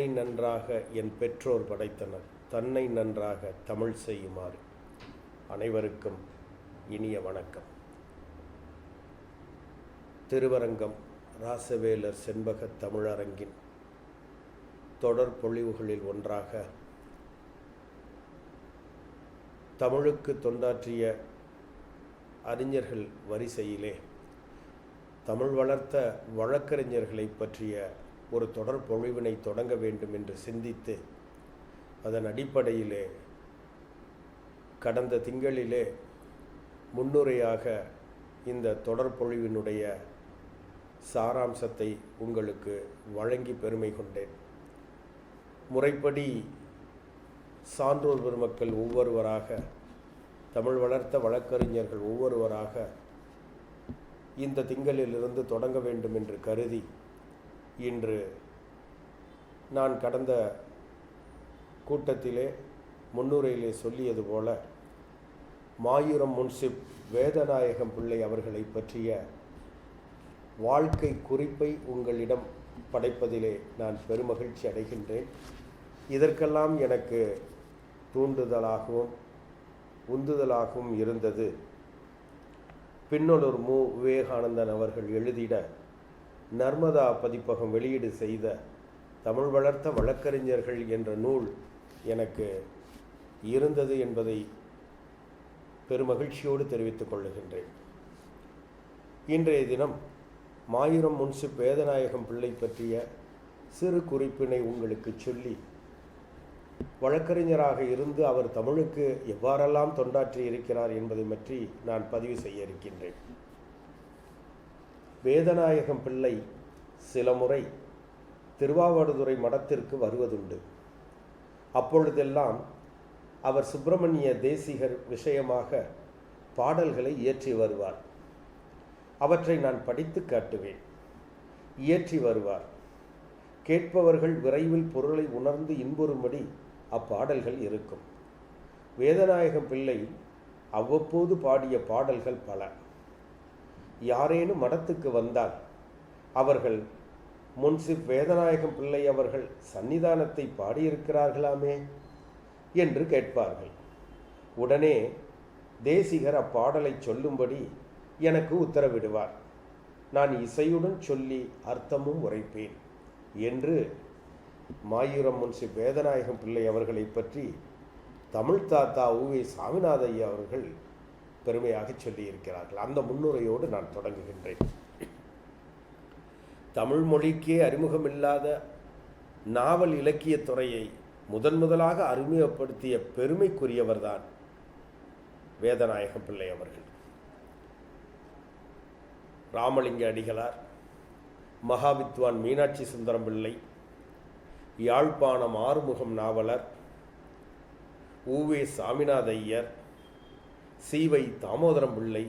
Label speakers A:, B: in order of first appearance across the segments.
A: என்னை நன்றாக என் பெற்றோர் படைத்தனர். தன்னை நன்றாக தமிழ் செய்யுமாறு. அனைவருக்கும் இனிய வணக்கம். திருவரங்கம் ராசவேலர் செண்பக தமிழரங்கின் தொடர் பொழிவுகளில் ஒன்றாக தமிழுக்கு தொண்டாற்றிய அறிஞர்கள் வரிசையிலே தமிழ் வளர்த்த வழக்கறிஞர்களை பற்றிய ஒரு தொடர் பொழிவினை தொடங்க வேண்டும் என்று சிந்தித்து அதன் அடிப்படையிலே கடந்த திங்களிலே முன்னுரையாக இந்த தொடர் பொழிவினுடைய சாராம்சத்தை உங்களுக்கு வழங்கி பெருமை கொண்டேன். முறைப்படி சான்றோர் பெருமக்கள் ஒவ்வொருவராக தமிழ் வளர்த்த வழக்கறிஞர்கள் ஒவ்வொருவராக இந்த திங்களிலிருந்து தொடங்க வேண்டும் என்று கருதி இன்று நான் கடந்த கூட்டத்திலே முன்னுரையிலே சொல்லியது போல மாயூரம் முன்சிப் வேதநாயகம் பிள்ளை அவர்களை பற்றிய வாழ்க்கை குறிப்பை உங்களிடம் படைப்பதிலே நான் பெருமகிழ்ச்சி அடைகின்றேன். இதற்கெல்லாம் எனக்கு தூண்டுதலாகவும் உந்துதலாகவும் இருந்தது. பின்னொரு மு. விவேகானந்தன் அவர்கள் எழுதிட நர்மதா பதிப்பகம் வெளியீடு செய்த தமிழ் வளர்த்த வழக்கறிஞர்கள் என்ற நூல் எனக்கு இருந்தது என்பதை பெருமகிழ்ச்சியோடு தெரிவித்துக் கொள்ளுகின்றேன். இன்றைய தினம் மாயூரம் முன்சிப் வேதநாயகம் பிள்ளை பற்றிய சிறு குறிப்பினை உங்களுக்கு சொல்லி வழக்கறிஞராக இருந்து அவர் தமிழுக்கு எவ்வாறெல்லாம் தொண்டாற்றி இருக்கிறார் என்பதை பற்றி நான் பதிவு செய்ய இருக்கின்றேன். வேதநாயகம் பிள்ளை சில முறை திருவாவடுதுறை மடத்திற்கு வருவதுண்டு. அப்பொழுதெல்லாம் அவர் சுப்பிரமணிய தேசிகர் விஷயமாக பாடல்களை இயற்றி வருவார். அவற்றை நான் படித்து காட்டுவேன். இயற்றி வருவார். கேட்பவர்கள் விரைவில் பொருளை உணர்ந்து இன்புறும்படி அப்பாடல்கள் இருக்கும். வேதநாயகம் பிள்ளை அவ்வப்போது பாடிய பாடல்கள் பல. யாரேனும் மடத்துக்கு வந்தால் அவர்கள் முன்சிப் வேதநாயகம் பிள்ளை அவர்கள் சன்னிதானத்தை பாடியிருக்கிறார்களாமே என்று கேட்பார்கள். உடனே தேசிகர் அப்பாடலை சொல்லும்படி எனக்கு உத்தரவிடுவார். நான் இசையுடன் சொல்லி அர்த்தமும் உரைப்பேன் என்று மாயூரம் முன்சி வேதநாயகம் பிள்ளை அவர்களை பற்றி தமிழ் தாத்தா உவே சாமிநாதய்யா அவர்கள் பெருமையாக சொல்லியிருக்கிறார்கள். அந்த முன்னுரையோடு நான் தொடங்குகின்றேன். தமிழ் மொழிக்கே அறிமுகமில்லாத நாவல் இலக்கியத் துறையை முதன் முதலாக அறிமுகப்படுத்திய பெருமைக்குரியவர்தான் வேதநாயகம் பிள்ளை அவர்கள். ராமலிங்க அடிகளார் மகாவித்வான் மீனாட்சி சுந்தரம் பிள்ளை யாழ்ப்பாணம் ஆறுமுகம் நாவலர் ஊவே சாமிநாத ஐயர் சீவை தாமோதரம் பிள்ளை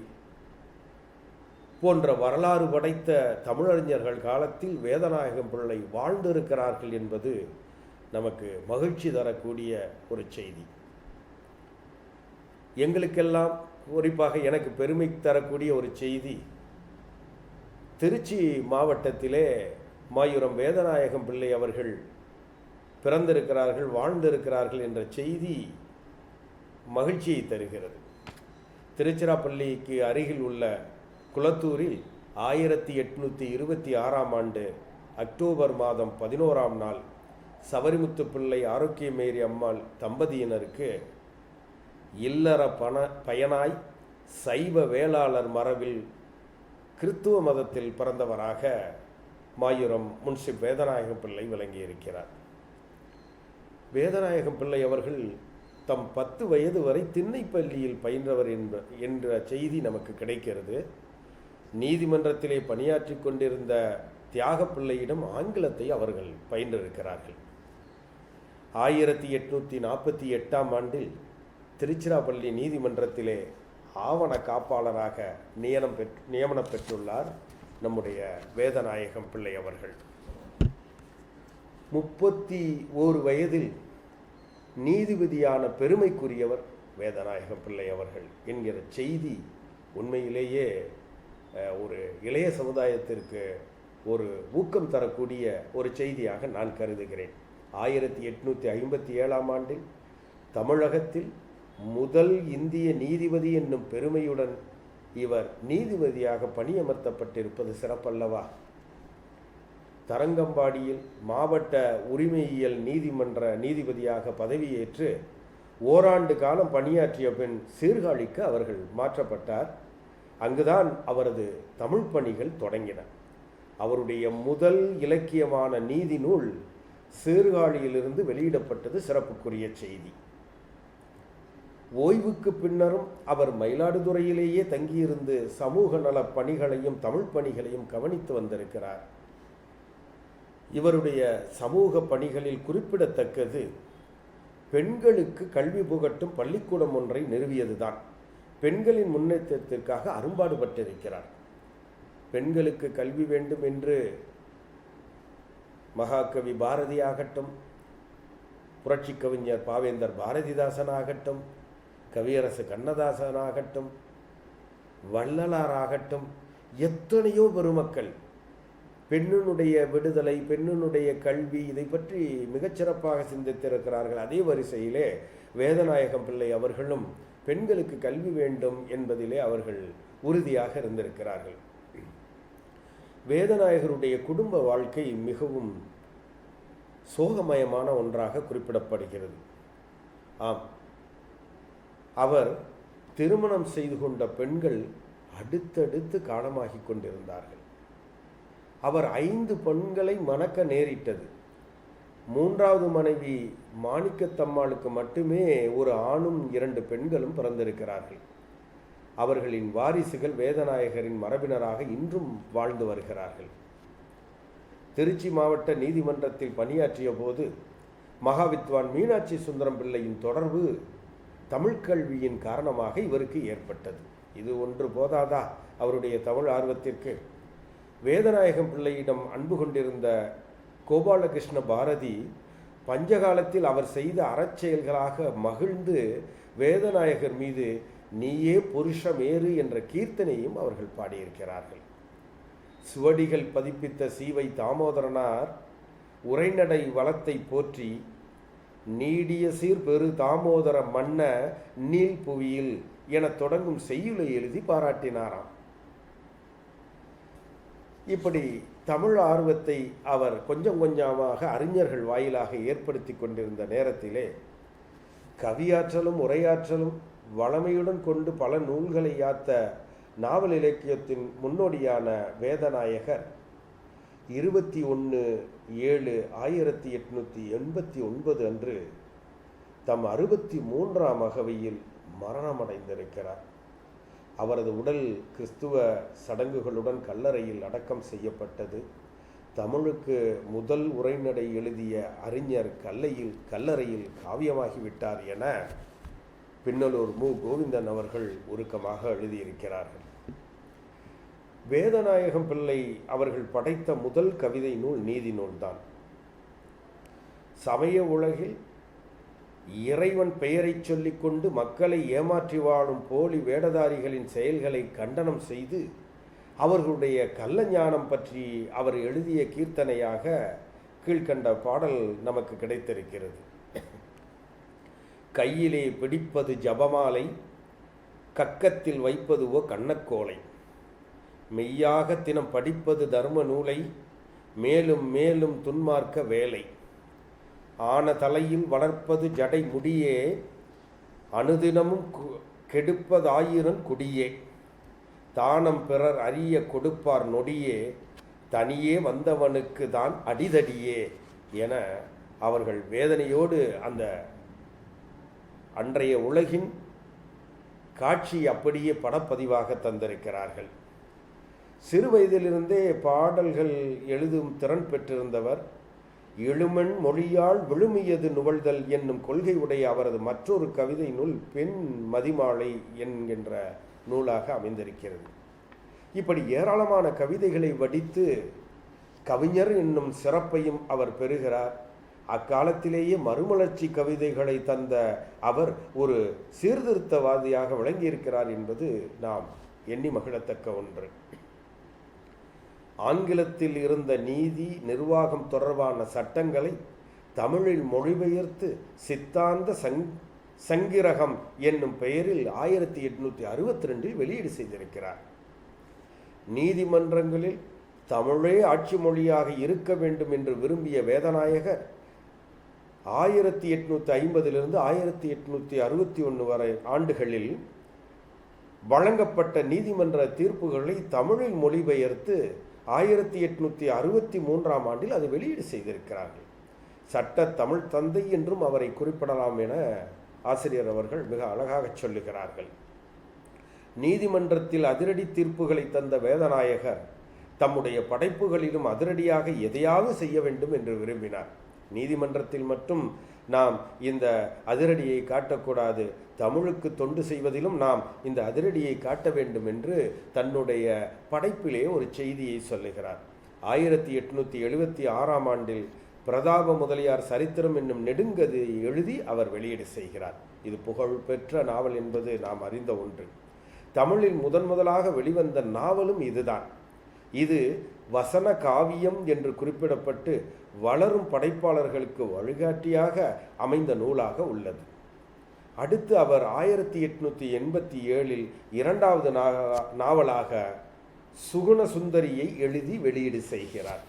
A: போன்ற வரலாறு படைத்த தமிழறிஞர்கள் காலத்தில் வேதநாயகம் பிள்ளை வாழ்ந்திருக்கிறார்கள் என்பது நமக்கு மகிழ்ச்சி தரக்கூடிய ஒரு செய்தி. எங்களுக்கெல்லாம் குறிப்பாக எனக்கு பெருமை தரக்கூடிய ஒரு செய்தி திருச்சி மாவட்டத்திலே மாயூரம் வேதநாயகம் பிள்ளை அவர்கள் பிறந்திருக்கிறார்கள் வாழ்ந்திருக்கிறார்கள் என்ற செய்தி மகிழ்ச்சியை தருகிறது. திருச்சிராப்பள்ளிக்கு அருகில் உள்ள குளத்தூரில் ஆயிரத்தி எட்நூற்றி இருபத்தி ஆறாம் ஆண்டு அக்டோபர் மாதம் பதினோராம் நாள் சபரிமுத்து பிள்ளை ஆரோக்கியமேரி அம்மாள் தம்பதியினருக்கு இல்லற பண பயனாய் சைவ வேளாளர் மரபில் கிறித்துவ மதத்தில் பிறந்தவராக மாயூரம் முன்சிப் வேதநாயகம் பிள்ளை விளங்கியிருக்கிறார். வேதநாயகம் பிள்ளை அவர்கள் தம் பத்து வயது வரை திண்ணைப்பள்ளியில் பயின்றவர் என்ப என்ற செய்தி நமக்கு கிடைக்கிறது. நீதிமன்றத்திலே பணியாற்றி கொண்டிருந்த தியாகப்பிள்ளையிடம் ஆங்கிலத்தை அவர்கள் பயின்றிருக்கிறார்கள். ஆயிரத்தி எட்நூற்றி நாற்பத்தி எட்டாம் ஆண்டில் திருச்சிராப்பள்ளி நீதிமன்றத்திலே ஆவண காப்பாளராக நியமனம் பெற் நியமனம் பெற்றுள்ளார் நம்முடைய வேதநாயகம் பிள்ளை அவர்கள். முப்பத்தி ஓரு வயதில் நீதிபதியான பெருமைக்குரியவர் வேதநாயக பிள்ளை அவர்கள் என்கிற செய்தி உண்மையிலேயே ஒரு இளைய சமுதாயத்திற்கு ஒரு ஊக்கம் தரக்கூடிய ஒரு செய்தியாக நான் கருதுகிறேன். ஆயிரத்தி எட்நூற்றி ஐம்பத்தி ஏழாம் ஆண்டில் தமிழகத்தில் முதல் இந்திய நீதிபதி என்னும் பெருமையுடன் இவர் நீதிபதியாக பணியமர்த்தப்பட்டிருப்பது சிறப்பல்லவா? தரங்கம்பாடியில் மாவட்ட உரிமையியல் நீதிமன்ற நீதிபதியாக பதவியேற்று ஓராண்டு காலம் பணியாற்றிய பின் சீர்காழிக்கு அவர்கள் மாற்றப்பட்டார். அங்குதான் அவரது தமிழ் பணிகள் தொடங்கின. அவருடைய முதல் இலக்கியமான நீதி நூல் சீர்காழியிலிருந்து வெளியிடப்பட்டது சிறப்புக்குரிய செய்தி. ஓய்வுக்கு பின்னரும் அவர் மயிலாடுதுறையிலேயே தங்கியிருந்து சமூக நல பணிகளையும் தமிழ் பணிகளையும் கவனித்து வந்திருக்கிறார். இவருடைய சமூக பணிகளில் குறிப்பிடத்தக்கது பெண்களுக்கு கல்வி புகட்டும் பள்ளிக்கூடம் ஒன்றை நிறுவியதுதான். பெண்களின் முன்னேற்றத்திற்காக அரும்பாடுபட்டிருக்கிறார் பெண்களுக்கு கல்வி வேண்டும் என்று மகாகவி பாரதி ஆகட்டும் புரட்சி கவிஞர் பாவேந்தர் பாரதிதாசன் ஆகட்டும் கவியரசு கண்ணதாசனாகட்டும் வள்ளலாராகட்டும் எத்தனையோ பெருமக்கள் பெண்ணினுடைய விடுதலை பெண்ணினுடைய கல்வி இதை பற்றி மிகச்சிறப்பாக சிந்தித்திருக்கிறார்கள். அதே வரிசையிலே வேதநாயகம் பிள்ளை அவர்களும் பெண்களுக்கு கல்வி வேண்டும் என்பதிலே அவர்கள் உறுதியாக இருந்திருக்கிறார்கள். வேதநாயகருடைய குடும்ப வாழ்க்கை மிகவும் சோகமயமான ஒன்றாக குறிப்பிடப்படுகிறது. ஆம். அவர் திருமணம் செய்து கொண்ட பெண்கள் அடுத்தடுத்து காலமாகி கொண்டிருந்தார்கள். அவர் ஐந்து பெண்களை மணக்க நேரிட்டது. மூன்றாவது மனைவி மாணிக்கத்தம்மாளுக்கு மட்டுமே ஒரு ஆணும் இரண்டு பெண்களும் பிறந்திருக்கிறார்கள். அவர்களின் வாரிசுகள் வேதநாயகரின் மரபினராக இன்றும் வாழ்ந்து வருகிறார்கள். திருச்சி மாவட்ட நீதிமன்றத்தில் பணியாற்றிய போது மகாவித்வான் மீனாட்சி சுந்தரம் பிள்ளையின் தொடர்பு தமிழ் கல்வியின் காரணமாக இவருக்கு ஏற்பட்டது. இது ஒன்று போதாதா? அவருடைய தமிழ் ஆர்வத்திற்கு வேதநாயகம் பிள்ளையிடம் அன்பு கொண்டிருந்த கோபாலகிருஷ்ண பாரதி பஞ்சகாலத்தில் அவர் செய்த அறச்செயல்களாக மகிழ்ந்து வேதநாயகர் மீது நீயே புருஷமேறு என்ற கீர்த்தனையும் அவர்கள் பாடியிருக்கிறார்கள். சுவடிகள் பதிப்பித்த சீவை தாமோதரனார் உரைநடை வளத்தை போற்றி நீடிய சீர் பெரு தாமோதர மன்ன நீல் புவியில் என தொடங்கும் செய்யுளை எழுதி பாராட்டினாராம். இப்படி தமிழ் ஆர்வத்தை அவர் கொஞ்சம் கொஞ்சமாக அறிஞர்கள் வாயிலாக ஏற்படுத்தி கொண்டிருந்த நேரத்திலே கவியாற்றலும் உரையாற்றலும் வளமையுடன் கொண்டு பல நூல்களை யாத்த நாவல் இலக்கியத்தின் முன்னோடியான வேதநாயகர். இருபத்தி ஒன்று ஏழு ஆயிரத்தி எட்நூற்றி எண்பத்தி ஒன்பது அன்று தம் அறுபத்தி மூன்றாம் அகவையில் மரணமடைந்திருக்கிறார். அவரது உடல் கிறிஸ்துவ சடங்குகளுடன் கல்லறையில் அடக்கம் செய்யப்பட்டது. தமிழுக்கு முதல் உரைநடை எழுதிய அறிஞர் கல்லையில் கல்லறையில் காவியமாகிவிட்டார் என பின்னலூர் மு. கோவிந்தன் அவர்கள் உருக்கமாக எழுதியிருக்கிறார்கள். வேதநாயகம் பிள்ளை அவர்கள் படைத்த முதல் கவிதை நூல் நீதி நூல்தான். சமய உலகில் இறைவன் பெயரைச் சொல்லிக்கொண்டு மக்களை ஏமாற்றி வாழும் போலி வேடதாரிகளின் செயல்களை கண்டனம் செய்து அவர்களுடைய கள்ளஞானம் பற்றி அவர் எழுதிய கீர்த்தனையாக கீழ்கண்ட பாடல் நமக்கு கிடைத்திருக்கிறது. கையிலே பிடிப்பது ஜபமாலை கக்கத்தில் வைப்பதுவோ கண்ணக்கோலை. மெய்யாக தினம் படிப்பது தர்ம நூலை மேலும் மேலும் துன்மார்க்க வேலை. ஆன தலையில் வளர்ப்பது ஜடை முடியே அனுதினமும் கெடுப்பதாயிரம் குடியே. தானம் பிறர் அறிய கொடுப்பார் நொடியே தனியே வந்தவனுக்கு தான் அடிதடியே என அவர்கள் வேதனையோடு அந்த அன்றைய உலகின் காட்சி அப்படியே படப்பதிவாக தந்திருக்கிறார்கள். சிறு வயதிலிருந்தே பாடல்கள் எழுதும் திறன் பெற்றிருந்தவர் இழுமன் மொழியால் விழுமியது நுவழ்தல் என்னும் கொள்கை உடைய அவரது மற்றொரு கவிதை நூல் பெண் மதிமாலை என்கின்ற நூலாக அமைந்திருக்கிறது. இப்படி ஏராளமான கவிதைகளை வடித்து கவிஞர் என்னும் சிறப்பையும் அவர் பெறுகிறார். அக்காலத்திலேயே மறுமலர்ச்சி கவிதைகளை தந்த அவர் ஒரு சீர்திருத்தவாதியாக விளங்கியிருக்கிறார் என்பது நாம் எண்ணி மகிழத்தக்க ஒன்று. ஆங்கிலத்தில் இருந்த நீதி நிர்வாகம் தொடர்பான சட்டங்களை தமிழில் மொழிபெயர்த்து சித்தாந்த சங் சங்கிரகம் என்னும் பெயரில் ஆயிரத்தி எட்நூற்றி அறுபத்தி ரெண்டில் வெளியீடு செய்திருக்கிறார். நீதிமன்றங்களில் தமிழே ஆட்சி மொழியாக இருக்க வேண்டும் என்று விரும்பிய வேதநாயகர் ஆயிரத்தி எட்நூற்றி ஐம்பதிலிருந்து ஆயிரத்தி எட்நூற்றி அறுபத்தி ஒன்று வரை ஆண்டுகளில் வழங்கப்பட்ட நீதிமன்ற தீர்ப்புகளை தமிழில் மொழிபெயர்த்து ஆயிரத்தி எட்நூற்றி அறுபத்தி மூன்றாம் ஆண்டில் அது வெளியீடு செய்திருக்கிறார்கள். சட்ட தமிழ் தந்தை என்றும் அவரை குறிப்பிடலாம் என ஆசிரியர் அவர்கள் மிக அழகாக சொல்லுகிறார்கள். நீதிமன்றத்தில் அதிரடி தீர்ப்புகளை தந்த வேதநாயகர் தம்முடைய படைப்புகளிலும் அதிரடியாக எதையாவது செய்ய வேண்டும் என்று விரும்பினார். நீதிமன்றத்தில் மட்டும் நாம் இந்த அதிரடியை காட்டக்கூடாது. தமிழுக்கு தொண்டு செய்வதிலும் நாம் இந்த அதிரடியை காட்ட வேண்டும் என்று தன்னுடைய படைப்பிலே ஒரு செய்தியை சொல்லுகிறார். ஆயிரத்தி எட்நூற்றி எழுபத்தி ஆறாம் ஆண்டில் பிரதாப முதலியார் சரித்திரம் என்னும் நெடுங்கதையை எழுதி அவர் வெளியீடு செய்கிறார். இது புகழ்பெற்ற நாவல் என்பது நாம் அறிந்த ஒன்று. தமிழில் முதன் முதலாக வெளிவந்த நாவலும் இதுதான். இது வசன காவியம் என்று குறிப்பிடப்பட்டு வளரும் படைப்பாளர்களுக்கு வழிகாட்டியாக அமைந்த நூலாக உள்ளது. அடுத்து அவர் ஆயிரத்தி எட்நூற்றி எண்பத்தி ஏழில் இரண்டாவது நாவலாக சுகுண சுந்தரியை எழுதி வெளியீடு செய்கிறார்.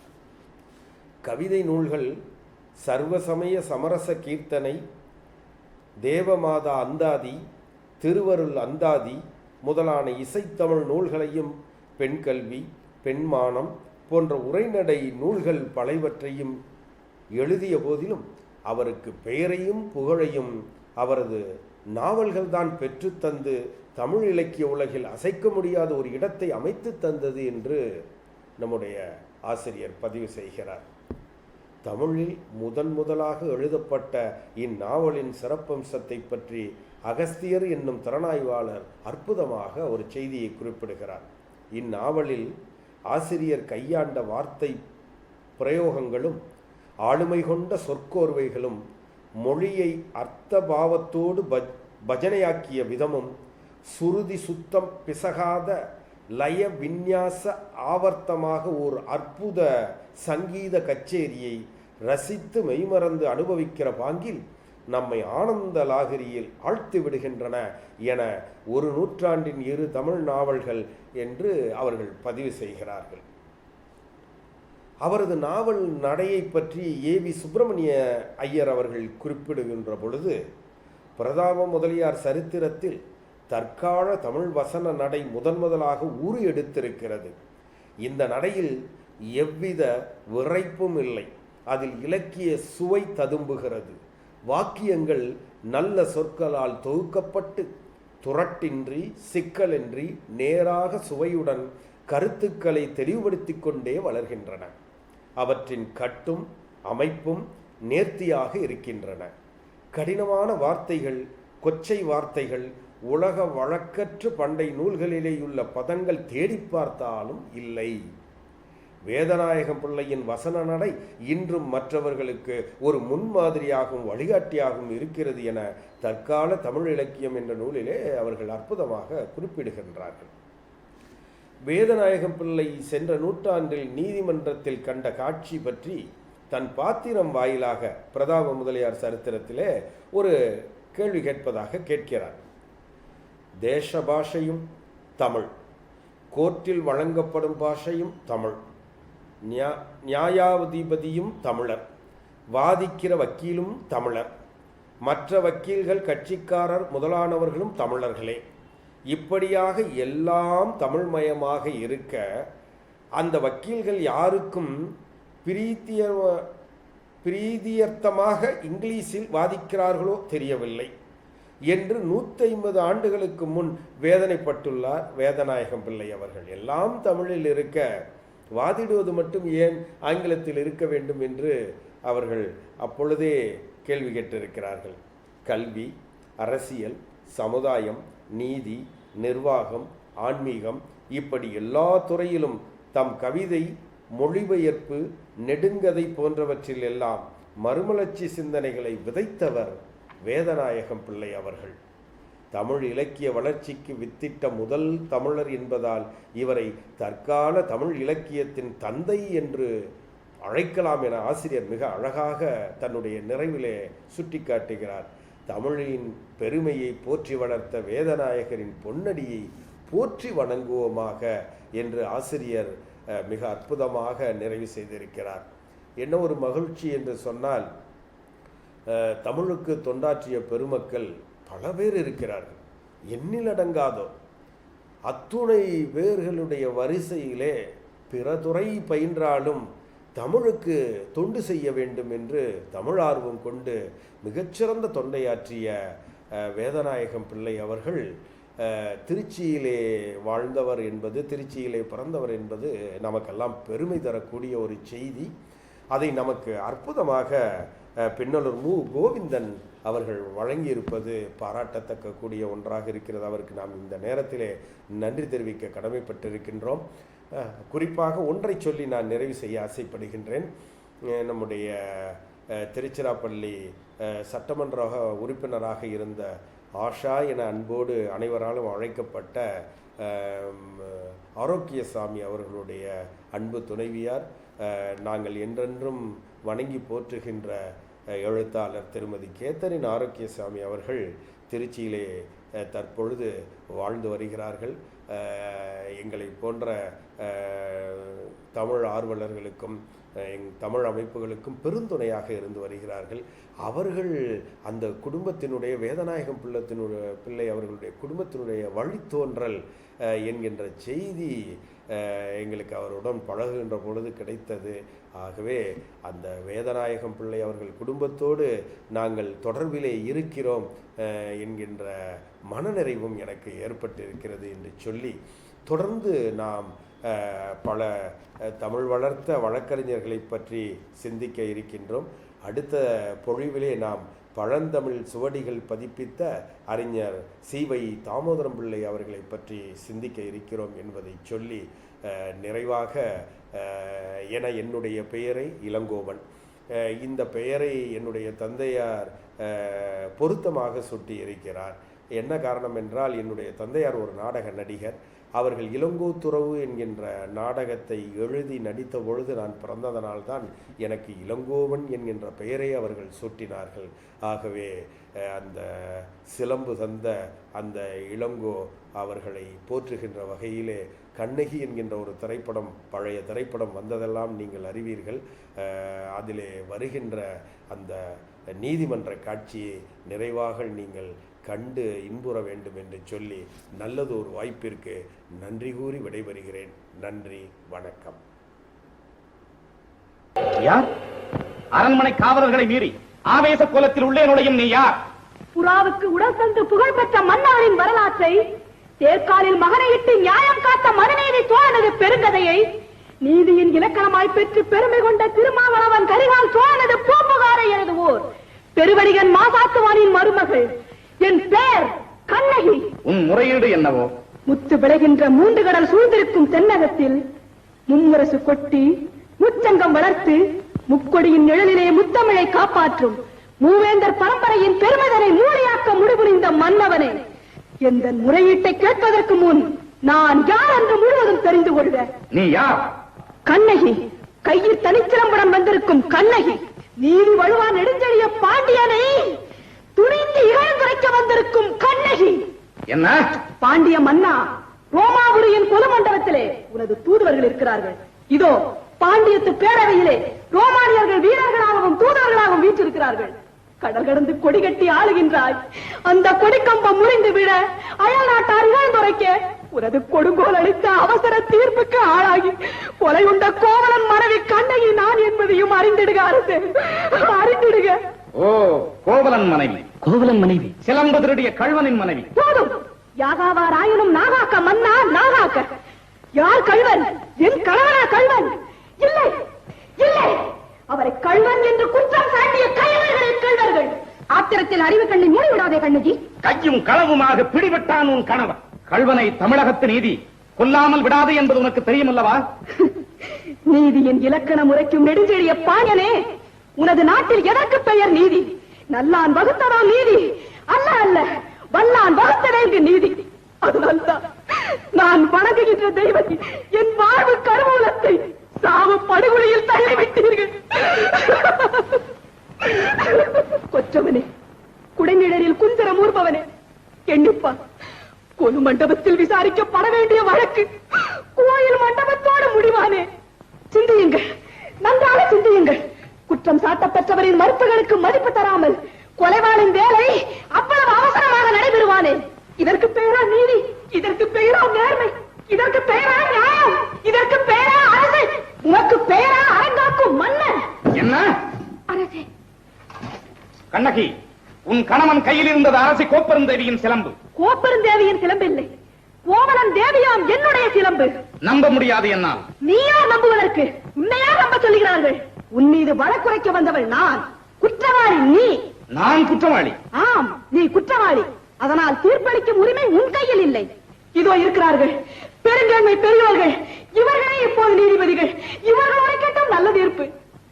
A: கவிதை நூல்கள் சர்வசமய சமரச கீர்த்தனை தேவமாதா அந்தாதி திருவருள் அந்தாதி முதலான இசைத்தமிழ் நூல்களையும் பெண்கல்வி பெண்மானம் போன்ற உரைநடை நூல்கள் பலவற்றையும் எழுதிய போதிலும் அவருக்கு பெயரையும் புகழையும் அவரது நாவல்கள்தான் பெற்றுத்தந்து தமிழ் இலக்கிய உலகில் அசைக்க முடியாத ஒரு இடத்தை அமைத்து தந்தது என்று நம்முடைய ஆசிரியர் பதிவு செய்கிறார். தமிழில் முதன் முதலாக எழுதப்பட்ட இந்நாவலின் சிறப்பம்சத்தை பற்றி அகஸ்தியர் என்னும் திறனாய்வாளர் அற்புதமாக ஒரு செய்தியை குறிப்பிடுகிறார். இந்நாவலில் ஆசிரியர் கையாண்ட வார்த்தை பிரயோகங்களும் ஆளுமை கொண்ட சொற்கோர்வைகளும் மொழியை அர்த்த பாவத்தோடு பஜ் பஜனையாக்கிய விதமும் சுருதி சுத்தம் பிசகாத லய விந்யாச ஆவர்த்தமாக ஓர் அற்புத சங்கீத கச்சேரியை ரசித்து மெய்மறந்து அனுபவிக்கிற பாங்கில் நம்மை ஆனந்த லாகிரியில் ஆழ்த்தி விடுகின்றன என ஒரு நூற்றாண்டின் இரு தமிழ் நாவல்கள் என்று அவர்கள் பதிவு செய்கிறார்கள். அவரது நாவல் நடையை பற்றி ஏ வி சுப்பிரமணிய ஐயர் அவர்கள் குறிப்பிடுகின்ற பொழுது பிரதாப முதலியார் சரித்திரத்தில் தற்கால தமிழ் வசன நடை முதன் முதலாக ஊறு எடுத்திருக்கிறது. இந்த நடையில் எவ்வித விறைப்பும் இல்லை. அதில் இலக்கிய சுவை ததும்புகிறது. வாக்கியங்கள் நல்ல சொற்களால் தொகுக்கப்பட்டு துரட்டின்றி சிக்கலின்றி நேராக சுவையுடன் கருத்துக்களை தெளிவுபடுத்திக் கொண்டே வளர்கின்றன. அவற்றின் கட்டும் அமைப்பும் நேர்த்தியாக இருக்கின்றன. கடினமான வார்த்தைகள் கொச்சை வார்த்தைகள் உலக வழக்கற்று பண்டை நூல்களிலேயுள்ள பதங்கள் தேடி பார்த்தாலும் இல்லை. வேதநாயகம் பிள்ளையின் வசன நடை இன்றும் மற்றவர்களுக்கு ஒரு முன்மாதிரியாகவும் வழிகாட்டியாகவும் இருக்கிறது என தற்கால தமிழ் இலக்கியம் என்ற நூலிலே அவர்கள் அற்புதமாக குறிப்பிடுகின்றார்கள். வேதநாயகம் பிள்ளை சென்ற நூற்றாண்டில் நீதிமன்றத்தில் கண்ட காட்சி பற்றி தன் பாத்திரம் வாயிலாக பிரதாப முதலியார் சரித்திரத்திலே ஒரு கேள்வி கேட்பதாக கேட்கிறார். தேச பாஷையும் தமிழ். கோர்ட்டில் வழங்கப்படும் பாஷையும் தமிழ். நியா- நியாயாதிபதியும் தமிழர் வாதிக்கிற வக்கீலும் தமிழர். மற்ற வக்கீல்கள் கட்சிக்காரர் முதலானவர்களும் தமிழர்களே. இப்படியாக எல்லாம் தமிழ்மயமாக இருக்க அந்த வக்கீல்கள் யாருக்கும் பிரீத்திய பிரீதியர்த்தமாக இங்கிலீஷில் வாதிக்கிறார்களோ தெரியவில்லை. என்று நூற்றி ஐம்பது ஆண்டுகளுக்கு முன் வேதனைப்பட்டுள்ளார் வேதநாயகம் பிள்ளை அவர்கள். எல்லாம் தமிழில் இருக்க வாதிடுவது மட்டும் ஏன் ஆங்கிலத்தில் இருக்க வேண்டும் என்று அவர்கள் அப்பொழுதே கேள்வி கேட்டிருக்கிறார்கள். கல்வி அரசியல் சமுதாயம் நீதி நிர்வாகம் ஆன்மீகம் இப்படி எல்லா துறையிலும் தம் கவிதை மொழிபெயர்ப்பு நெடுங்கதை போன்றவற்றில் எல்லாம் மறுமலர்ச்சி சிந்தனைகளை விதைத்தவர் வேதநாயகம் பிள்ளை அவர்கள். தமிழ் இலக்கிய வளர்ச்சிக்கு வித்திட்ட முதல் தமிழர் என்பதால் இவரை தற்கால தமிழ் இலக்கியத்தின் தந்தை என்று அழைக்கலாம் என ஆசிரியர் மிக அழகாக தன்னுடைய நிறைவிலே சுட்டிக்காட்டுகிறார். தமிழின் பெருமையை போற்றி வளர்த்த வேதநாயகரின் பொன்னடியை போற்றி வணங்குவோமாக என்று ஆசிரியர் மிக அற்புதமாக நிறைவு செய்திருக்கிறார். என்ன ஒரு மகிழ்ச்சி என்று சொன்னால் தமிழுக்கு தொண்டாற்றிய பெருமக்கள் பல பேர் இருக்கிறார்கள். எண்ணிலடங்காதோ அத்துணை பேர்களுடைய வரிசையிலே பிற துறை பயின்றாலும் தமிழுக்கு தொண்டு செய்ய வேண்டும் என்று தமிழ் ஆர்வம் கொண்டு மிகச்சிறந்த தொண்டையாற்றிய வேதநாயகம் பிள்ளை அவர்கள் திருச்சியிலே வாழ்ந்தவர் என்பது திருச்சியிலே பிறந்தவர் என்பது நமக்கெல்லாம் பெருமை தரக்கூடிய ஒரு செய்தி. அதை நமக்கு அற்புதமாக பின்னலூர் மு. கோவிந்தன் அவர்கள் வழங்கியிருப்பது பாராட்டத்தக்க கூடிய ஒன்றாக இருக்கிறது. அவருக்கு நாம் இந்த நேரத்திலே நன்றி தெரிவிக்க கடமைப்பட்டிருக்கின்றோம். குறிப்பாக ஒன்றை சொல்லி நான் நிறைவு செய்ய ஆசைப்படுகின்றேன். நம்முடைய திருச்சிராப்பள்ளி சட்டமன்ற உறுப்பினராக இருந்த ஆஷா என அன்போடு அனைவராலும் அழைக்கப்பட்ட ஆரோக்கியசாமி அவர்களுடைய அன்பு துணைவியார். நாங்கள் என்றென்றும் வணங்கி போற்றுகின்ற எழுத்தாளர் திருமதி கேத்தரின் ஆரோக்கியசாமி அவர்கள் திருச்சியிலே தற்பொழுது வாழ்ந்து வருகிறார்கள். எங்களை போன்ற தமிழ் ஆர்வலர்களுக்கும் எங் தமிழ் அமைப்புகளுக்கும் பெருந்துணையாக இருந்து வருகிறார்கள். அவர்கள் அந்த குடும்பத்தினுடைய வேதநாயகம் பிள்ளத்தினுடைய பிள்ளை அவர்களுடைய குடும்பத்தினுடைய வழித்தோன்றல் என்கின்ற செய்தி எங்களுக்கு அவருடன் பழகுகின்ற பொழுது கிடைத்தது. ஆகவே அந்த வேதநாயகம் பிள்ளை அவர்கள் குடும்பத்தோடு நாங்கள் தொடர்பிலே இருக்கிறோம் என்கின்ற மனநிறைவும் எனக்கு ஏற்பட்டிருக்கிறது என்று சொல்லி தொடர்ந்து நாம் பல தமிழ் வளர்த்த வழக்கறிஞர்களை பற்றி சிந்திக்க இருக்கின்றோம். அடுத்த பொழிவிலே நாம் பழந்தமிழ் சுவடிகள் பதிப்பித்த அறிஞர் சீவை தாமோதரம் பிள்ளை அவர்களை பற்றி சிந்திக்க இருக்கிறோம் என்பதை சொல்லி நிறைவாக என என்னுடைய பெயரை இளங்கோவன். இந்த பெயரை என்னுடைய தந்தையார் பொருத்தமாக சுட்டி இருக்கிறார் என்ன காரணம் என்றால் என்னுடைய தந்தையார் ஒரு நாடக நடிகர். அவர்கள் இளங்கோத்துறவு என்கின்ற நாடகத்தை எழுதி நடித்த பொழுது நான் பிறந்ததனால்தான் எனக்கு இளங்கோவன் என்கின்ற பெயரை அவர்கள் சூட்டினார்கள். ஆகவே அந்த சிலம்பு தந்த அந்த இளங்கோ அவர்களை போற்றுகின்ற வகையிலே கண்ணகி என்கின்ற ஒரு திரைப்படம் பழைய திரைப்படம் வந்ததெல்லாம் நீங்கள் அறிவீர்கள். அதிலே வருகின்ற அந்த நீதிமன்ற காட்சியை நிறைவாக நீங்கள் கண்டு இன்புற வேண்டும் என்று சொல்லி நல்லது ஒரு வாய்ப்பிற்கு நன்றி கூறி விடைபெறுகிறேன். நன்றி வணக்கம்.
B: யார்? அரண்மனை காவலர்களை மீறி ஆவேச கோலத்தில் உள்ளே நுழையும் நீ யார்?
C: புறாவுக்கு உடல் தந்து புகழ்பெற்ற மன்னவரின் வரலாற்றை தேர்காலில் மகனையிட்டு நியாயம் காத்த மனுநீதி சோழனது பெருங்கதையை நீதியின் இலக்கணமாய் பெற்று பெருமை கொண்ட திருமாவளவன் கரிகால் சோழனது பூம்புகாரை எழுதுவோர் பெருவடிகன் மாசாத்துவானின் மருமகள் என் பேர் கண்ணகி.
B: உன் முறையீடு என்னவோ?
C: முத்து விளைகின்ற மூன்று கடல் சூழ்ந்திருக்கும் தென்னகத்தில் மும்முரசு கொட்டி முச்சங்கம் வளர்த்து முக்கொடியின் நிழலிலே முத்தமிழை காப்பாற்றும் மூவேந்தர் பரம்பரையின் பெருமதனை மூடியாக்க முடிபுரிந்த மன்னவனே. எந்த முறையீட்டை கேட்பதற்கு முன் நான் யார் என்று முழுவதும் தெரிந்து கொள்க.
B: நீ யார்?
C: கண்ணகி. கையில் தனிச்சிலம்புடன் வந்திருக்கும் கண்ணகி. நீதி வலுவா நெடுஞ்செழிய பாண்டியனை! துணிந்து இகழ்ந்துரைக்க வந்திருக்கும் கண்ணகி.
B: என்ன?
C: பாண்டிய மன்னா ரோமாபுரியின் பொது மண்டபத்திலே உனது தூதுவர்கள் இருக்கிறார்கள். இதோ பாண்டியத்து பேரவையிலே ரோமானியர்கள் வீரர்களாகவும் தூதுவர்களாகவும் வீற்றிருக்கிறார்கள். கடல் கடந்து கொடி கட்டி ஆளுகின்றாய். அந்த கொடிக்கம்பம் முறிந்து விட அயல் நாட்டார் இகழ்ந்துரைக்க உனது கொடுங்கோல் அளித்த அவசர தீர்ப்புக்கு ஆளாகி கொலை உண்ட கோவலன் மனைவி கண்ணகி நான் என்பதையும் அறிந்திடுக அரசு. அறிந்திடுக.
B: ஓ கோவலன் மனைவி. கோவலன் மனைவி. சிலம்பு திருடிய கழ்வனின் மனைவி.
C: போதும். யாகாவாராயினும் நாகாக்க மன்னா நாகாக்க. யார் கள்வன்? என் கணவனா கள்வன்? இல்லை இல்லை. அவரை கள்வன் என்று குற்றம் சாட்டிய கைவர்களின் கள்வர்கள். ஆத்திரத்தில் அறிவு கண்ணை மூடிவிடாதே கண்ணகி.
B: கையும் களவுமாக பிடிபட்டான் உன் கணவன். கழ்வனை தமிழகத்து நீதி. கொல்லாமல் விடாது என்பது உனக்கு தெரியுமல்லவா?
C: நீதியின் இலக்கண முறைக்கும் நெடுஞ்செழிய பாயனே உனது நாட்டில் எதற்கு பெயர் நீதி. நல்லான் வகுத்ததோ நீதி. அல்ல அல்ல வல்லான் வகுத்ததே இங்கு நீதி அதனால்தான் நான் வணங்குகின்ற தெய்வத்தை என் வாழ்வு கருவூலத்தை சாவு படுகொலையில் தள்ளிவிட்டீர்கள். கொச்சவனே குடைநிழலில் குஞ்சரம் ஊர்பவனே எண்ணிப்பா. கொலு மண்டபத்தில் விசாரிக்கப்பட வேண்டிய வழக்கு. கோயில் மண்டபத்தோடு முடிவானே. சிந்தியுங்கள். நன்றாக சிந்தியுங்கள். குற்றம் சாட்டப்பெற்றவரின் மறுப்புகளுக்கு மதிப்பு தராமல் கொலைவாளின் வேலை அவ்வளவு அவசரமாக நடைபெறுவானே? இதற்கு பெயரா நீதி இதற்கு பெயரா நேர்மை இதற்கு பெயரா நியாயம் இதற்கு பெயரா அரசு உனக்கு பெயரா அரங்காக்கும் மன்னன்.
B: என்ன?
C: அரசே.
B: கண்ணகி உன் கணவன் கையில் இருந்தது அரசி கோப்பெருந்தேவியின் சிலம்பு.
C: கோப்பெருந்தேவியின் சிலம்பில்லை. கோவலன் தேவியாம் என்னுடைய சிலம்பு.
B: நம்ப முடியாது என்னால்.
C: நீயா நம்புவதற்கு உன்னையா நம்ப சொல்லுகிறார்கள். உன் மீது வழக்குரைக்க வந்தவள் நான். குற்றவாளி நீ.
B: நான் குற்றவாளி.
C: ஆம் நீ குற்றவாளி. அதனால் தீர்ப்பளிக்கும் உரிமை உன் கையில் இல்லை. இதோ இருக்கிறார்கள். பெருங்கண்மை பெரியவர்கள். இவர்களே இப்போது நீதிபதிகள். இவர்களோட கேட்டும் நல்ல தீர்ப்பு.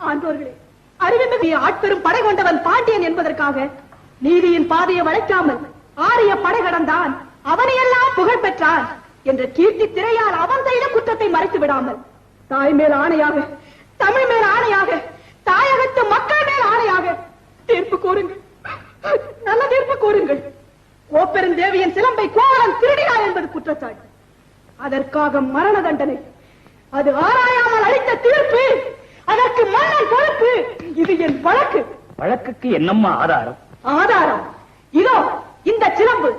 C: ஆண்டோர்களே அறிவிமிகு ஆட்பெரும் படை கொண்டவன் பாண்டியன் என்பதற்காக நீதியின் பாதையை வளைக்காமல் ஆரிய படை கடந்தான். அவனையெல்லாம் புகழ் பெற்றான். என்ற கீர்த்தி திரையால் அவன் செய்த குற்றத்தை மறைத்து விடாமல் தாய் மேல் ஆணையாக தமிழ் மேல் ஆணையாக தாயகத்து மக்கள் மேல் ஆணையாக. தீர்ப்பு கூறுங்கள். நல்ல தீர்ப்பு கூறுங்கள். கோப்பெருந்தேவியின் சிலம்பை கோவலன் திருடினார் என்பது குற்றச்சாட்டு. அதற்காக மரண தண்டனை. அது ஆராயாமல் அளித்த தீர்ப்பு. அதற்கு மன்னன் பொறுப்பு. இது என் வழக்கு.
B: வழக்குக்கு என்னம்மா ஆதாரம்?
C: ஆதாரம். இதோ இந்த சிலம்பு.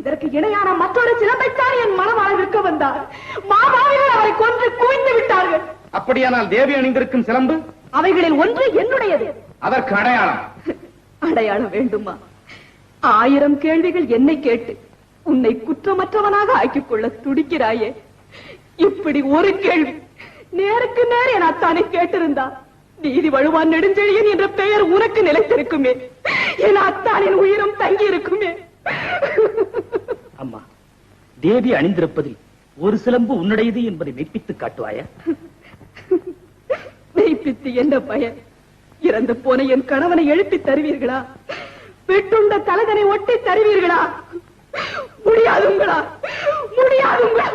C: இதற்கு இணையான மற்றொரு சிலம்பைத்தான் என் மனமாக விற்க வந்தார். மாமாவிகள் அவரை கொன்று குவிந்து விட்டார்கள்.
B: அப்படியானால் தேவி அணிந்திருக்கும் சிலம்பு?
C: அவைகளில் ஒன்று என்னுடையது.
B: அதற்கு அடையாளம்.
C: அடையாளம் வேண்டுமா? ஆயிரம் கேள்விகள் என்னை கேட்டு உன்னை குற்றமற்றவனாக ஆக்கிக் கொள்ள துடிக்கிறாயே. இப்படி ஒரு கேள்வி நேருக்கு நேர் என் அத்தானை கேட்டிருந்தா. நீதி வழுவான் நெடுஞ்செழியன் என்ற பெயர் உனக்கு நிலைத்திருக்குமே. என் அத்தானின் உயிரும் தங்கி இருக்குமே
D: அம்மா தேவி அணிந்திருப்பதில் ஒரு சிலம்பு உன்னுடையது என்பதை மெய்ப்பித்து காட்டுவாயா?
C: மெய்ப்பித்து என்ன பயன்? இறந்து போன என் கணவனை எழுப்பி தருவீர்களா? வெட்டுண்ட தலைதனை ஒட்டி தருவீர்களா? முடியாதுங்களா? முடியாதுங்களா?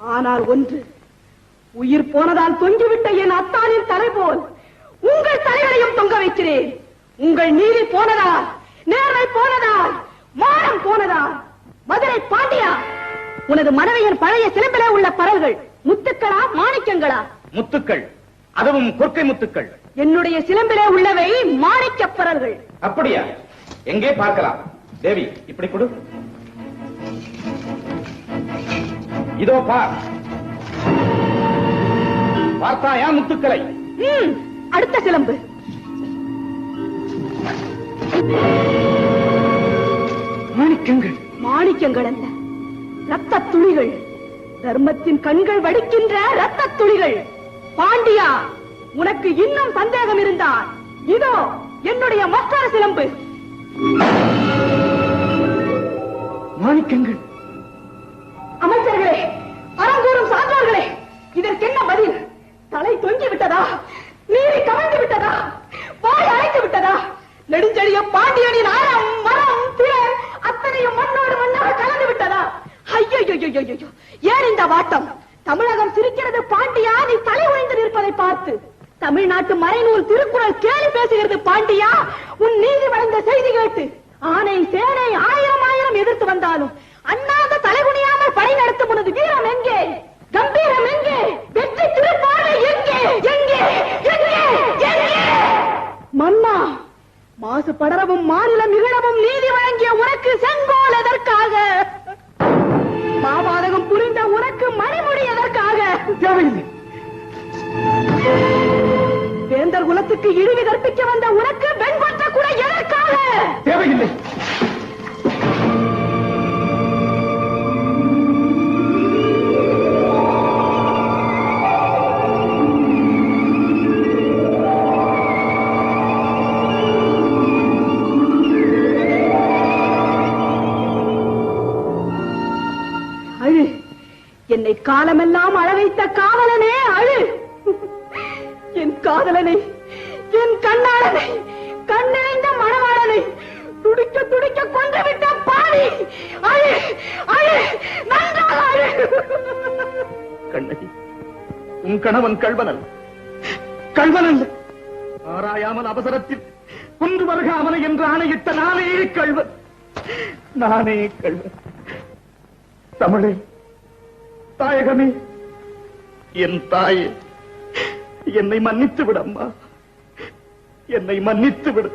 C: ஆனால் ஒன்று உயிர் போனதால் தொங்கிவிட்ட என் அத்தானின் தலை போல் உங்கள் தலைகளையும் தொங்க வைக்கிறேன். உங்கள் நீதி போனதா? நேர்மை போனதா? மானம் போனதா? மதுரை பாண்டியா? உனது மனைவியின் பழைய சிலம்பிலே உள்ள பரல்கள் முத்துக்களா மாணிக்கங்களா?
B: முத்துக்கள். அதுவும் கொற்கை முத்துக்கள்.
C: என்னுடைய சிலம்பிலே உள்ளவை பரல்கள்.
B: அப்படியா? எங்கே பார்க்கலாம்? தேவி இப்படி கொடு. இதோ பார். பார்த்தாயா முத்துக்களை?
C: அடுத்த சிலம்பு.
B: மாணிக்கங்கள்.
C: மாணிக்கங்கள் அல்ல ரத்த துளிகள் தர்மத்தின் கண்கள் வடிக்கின்ற ரத்த துளிகள். பாண்டியா உனக்கு இன்னும் சந்தேகம் இருந்தால் இதோ என்னுடைய மற்றொரு சிலம்பு.
B: மாணிக்கங்கள்
C: தமிழகம் சிரிக்கிறது பாண்டியா நீ தலை உழைந்து நிற்பதை பார்த்து. தமிழ்நாட்டு மறைநூல் திருக்குறள் கேலி பேசுகிறது பாண்டியா உன் நீதி வழங்க செய்தி கேட்டு. ஆனை சேனை ஆயிரம் ஆயிரம் எதிர்த்து வந்தாலும் அண்ணாந்த தலைகுனியாமல் படை நடத்தும் உனது வீரம் எங்கே? கம்பீரம் எங்கே? வெற்றி திருப்பார்வை எங்கே? எங்கே? எங்கே? எங்கே? மன்னா மாசு படரவும் மாநிலம் இகழவும் நீதி வழங்கிய உனக்கு செங்கோல் எதற்காக? மாபாதகம் புரிந்த உனக்கு மணிமுடி எதற்காக? வேந்தர் குலத்துக்கு இழிவு கற்பிக்க வந்த உனக்கு வெண்கொற்ற கூட எதற்காக?
B: தேவையில்லை.
C: காலமெல்லாம் அழவைத்த காவலனே அழு. என் காதலனை என் கண்ணாளனை கண்ணிணைந்த மனவாளனை
B: துடிக்க துடிக்க கொன்று விட்ட பாவி அழு அழு நன்றாக கண்ணகி உன் கணவன் கள்வனல் கல்வனல்ல ஆராயாமல் அவசரத்தில் கொன்று வருக என்று ஆணையிட்ட நானே கள்வன். நானே கல்வன் தமிழே தாயகமே என் தாயே என்னை மன்னித்து விடம்மா என்னை மன்னித்து விடு.